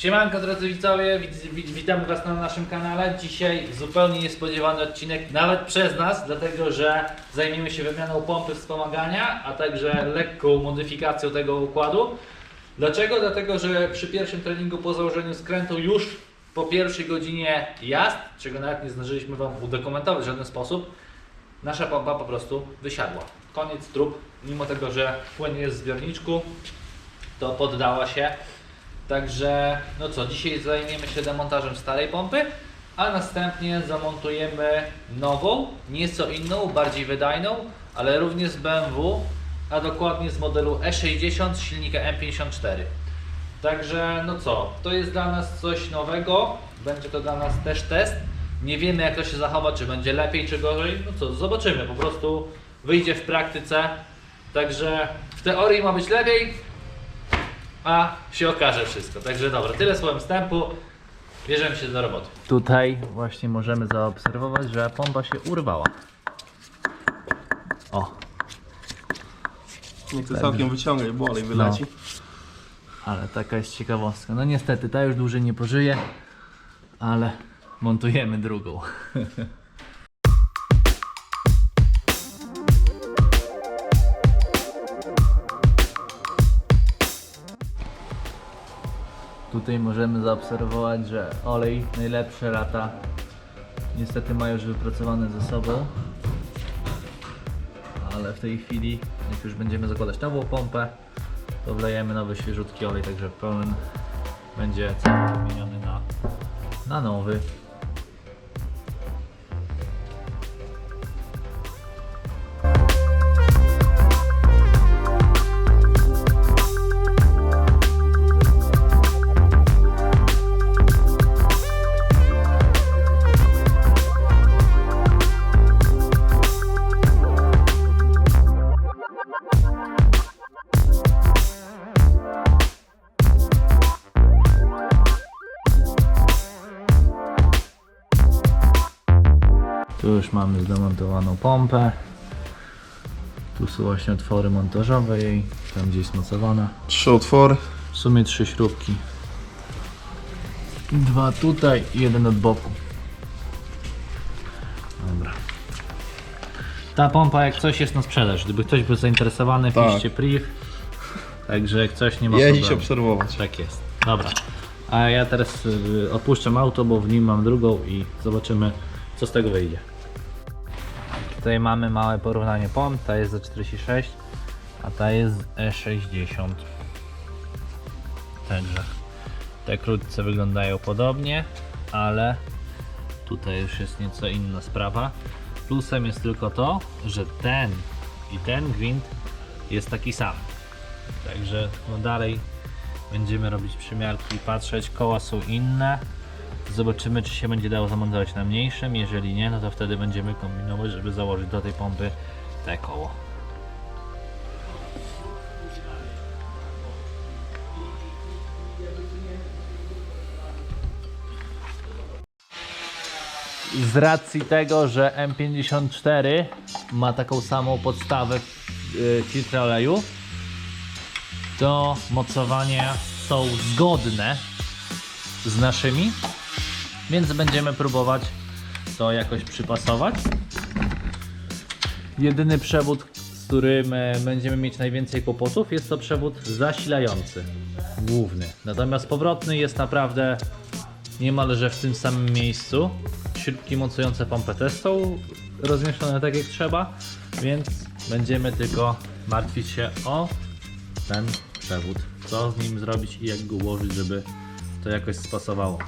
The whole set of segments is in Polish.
Siemanko drodzy widzowie, wit, wit, witamy Was na naszym kanale. Dzisiaj zupełnie niespodziewany odcinek, nawet przez nas, dlatego że zajmiemy się wymianą pompy wspomagania, a także lekką modyfikacją tego układu. Dlaczego? Dlatego, że przy pierwszym treningu po założeniu skrętu już po pierwszej godzinie jazd, czego nawet nie zdążyliśmy Wam udokumentować w żaden sposób, nasza pompa po prostu wysiadła. Koniec trup, mimo tego, że płyn jest w zbiorniczku, to poddała się. Także, no co, dzisiaj zajmiemy się demontażem starej pompy, a następnie zamontujemy nową, nieco inną, bardziej wydajną, ale również z BMW, a dokładnie z modelu E60 z silnika M54. Także, no co, to jest dla nas coś nowego, będzie to dla nas też test. Nie wiemy jak to się zachowa, czy będzie lepiej, czy gorzej. No co, zobaczymy, po prostu wyjdzie w praktyce. Także w teorii ma być lepiej, a się okaże wszystko. Także dobra, tyle słowem wstępu. Bierzemy się do roboty. Tutaj właśnie możemy zaobserwować, że pompa się urwała. O, Niech to całkiem wyciągaj, bo olej wyleci. ale taka jest ciekawostka. No niestety, ta już dłużej nie pożyje, ale montujemy drugą. Tutaj możemy zaobserwować, że olej najlepsze lata niestety ma już wypracowane ze sobą. Ale w tej chwili, jak już będziemy zakładać nową pompę, to wlejemy nowy świeżutki olej, także pełen będzie cały wymieniony na, na nowy. Już mamy zdemontowaną pompę. Tu są właśnie otwory montażowe jej, tam gdzie jest mocowana. Trzy otwory. W sumie trzy śrubki. Dwa tutaj i jeden od boku. Dobra. Ta pompa jak coś jest na sprzedaż. Gdyby ktoś był zainteresowany, Tak. piszcie priv. Także jak coś nie ma Jeździć, problemu. obserwować. Tak jest. Dobra. A ja teraz y, opuszczam auto, bo w nim mam drugą i zobaczymy co z tego wyjdzie. Tutaj mamy małe porównanie pomp. Ta jest za 46, a ta jest z E60. Także te krótce wyglądają podobnie, ale tutaj już jest nieco inna sprawa. Plusem jest tylko to, że ten i ten gwint jest taki sam. Także no dalej będziemy robić przymiarki i patrzeć. Koła są inne. Zobaczymy, czy się będzie dało zamontować na mniejszym. Jeżeli nie, no to wtedy będziemy kombinować, żeby założyć do tej pompy te koło. Z racji tego, że M54 ma taką samą podstawę w yy, filtrze oleju, to mocowania są zgodne z naszymi, więc będziemy próbować to jakoś przypasować. Jedyny przewód, z którym e, będziemy mieć najwięcej kłopotów, jest to przewód zasilający, główny. Natomiast powrotny jest naprawdę niemalże w tym samym miejscu. Śrubki mocujące pompę też są rozmieszczone tak jak trzeba, więc będziemy tylko martwić się o ten przewód. Co z nim zrobić i jak go ułożyć, żeby to jakoś spasowało.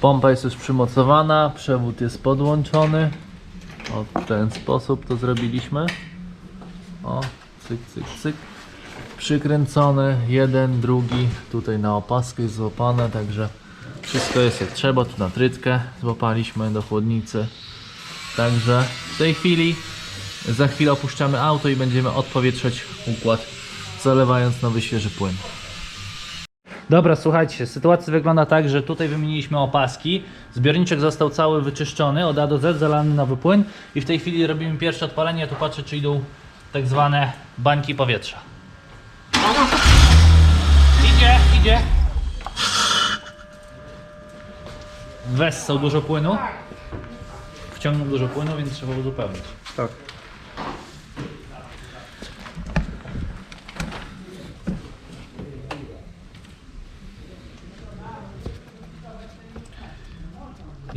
Pompa jest już przymocowana, przewód jest podłączony. O, w ten sposób to zrobiliśmy. O, cyk, cyk, cyk. Przykręcony, jeden, drugi, tutaj na opaskę jest złapane, także wszystko jest jak trzeba. Tu na trytkę złapaliśmy do chłodnicy. Także w tej chwili, za chwilę opuszczamy auto i będziemy odpowietrzać układ, zalewając nowy świeży płyn. Dobra, słuchajcie, sytuacja wygląda tak, że tutaj wymieniliśmy opaski, zbiorniczek został cały wyczyszczony, od A do Z zalany nowy płyn i w tej chwili robimy pierwsze odpalenie, tu patrzę czy idą tak zwane bańki powietrza. Idzie, idzie. Wessał dużo płynu. Wciągnął dużo płynu, więc trzeba uzupełnić. Tak.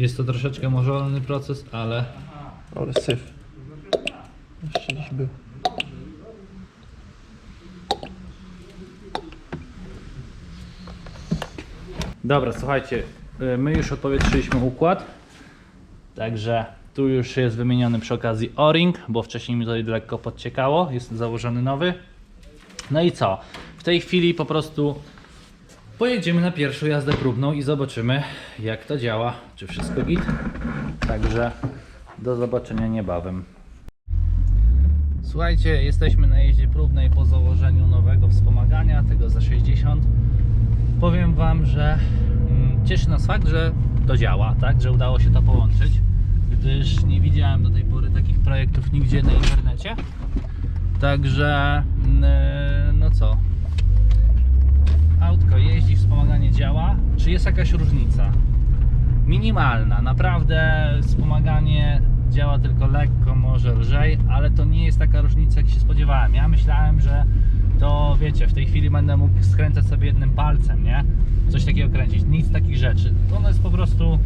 Jest to troszeczkę mozolny proces, ale Ale syf. Jeszcze gdzieś był. Dobra, słuchajcie, y, my już odpowietrzyliśmy układ, także tu już jest wymieniony przy okazji O-ring, bo wcześniej mi tutaj lekko podciekało, jest założony nowy. No i co? W tej chwili po prostu pojedziemy na pierwszą jazdę próbną i zobaczymy jak to działa, czy wszystko git. Także do zobaczenia niebawem. Słuchajcie, jesteśmy na jeździe próbnej po założeniu nowego wspomagania, tego za 60 powiem Wam, że mm, cieszy nas fakt, że to działa, tak, że udało się to połączyć, gdyż nie widziałem do tej pory takich projektów nigdzie na internecie. Także, mm, no co, autko jeździ, wspomaganie działa. Jest jakaś różnica? Minimalna, naprawdę wspomaganie działa tylko lekko, może lżej, ale to nie jest taka różnica jak się spodziewałem. Ja myślałem, że to wiecie, w tej chwili będę mógł skręcać sobie jednym palcem, nie? Coś takiego kręcić, nic takich rzeczy. Ono jest po prostu,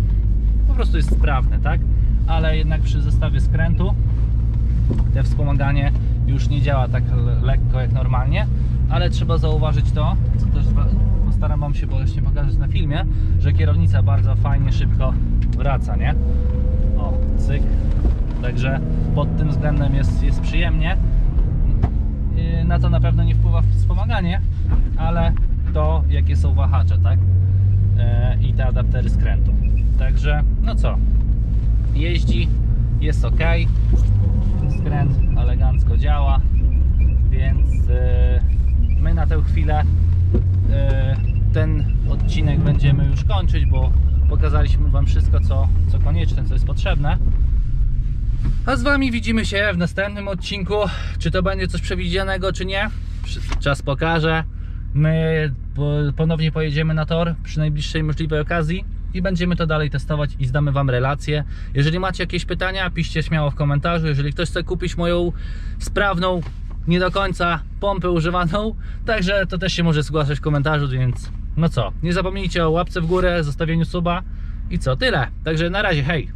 po prostu jest sprawne, tak? Ale jednak przy zestawie skrętu te wspomaganie już nie działa tak le- lekko jak normalnie, ale trzeba zauważyć to, co też postaram Wam się właśnie pokazać na filmie, że kierownica bardzo fajnie, szybko wraca, nie? O, cyk. Także pod tym względem jest, jest przyjemnie. Yy, Na to na pewno nie wpływa wspomaganie, ale to jakie są wahacze, tak? Yy, I te adaptery skrętu. Także, no co? Jeździ, jest ok skręt elegancko działa, więc e, my na tę chwilę ten odcinek będziemy już kończyć, bo pokazaliśmy Wam wszystko, co, co konieczne, co jest potrzebne. A z Wami widzimy się w następnym odcinku. Czy to będzie coś przewidzianego, czy nie? Czas pokaże. My po- ponownie pojedziemy na tor przy najbliższej możliwej okazji i będziemy to dalej testować i zdamy Wam relacje. Jeżeli macie jakieś pytania, piszcie śmiało w komentarzu. Jeżeli ktoś chce kupić moją sprawną, nie do końca pompę używaną, także to też się może zgłaszać w komentarzu, więc no co, nie zapomnijcie o łapce w górę, zostawieniu suba i co, tyle. Także na razie, hej!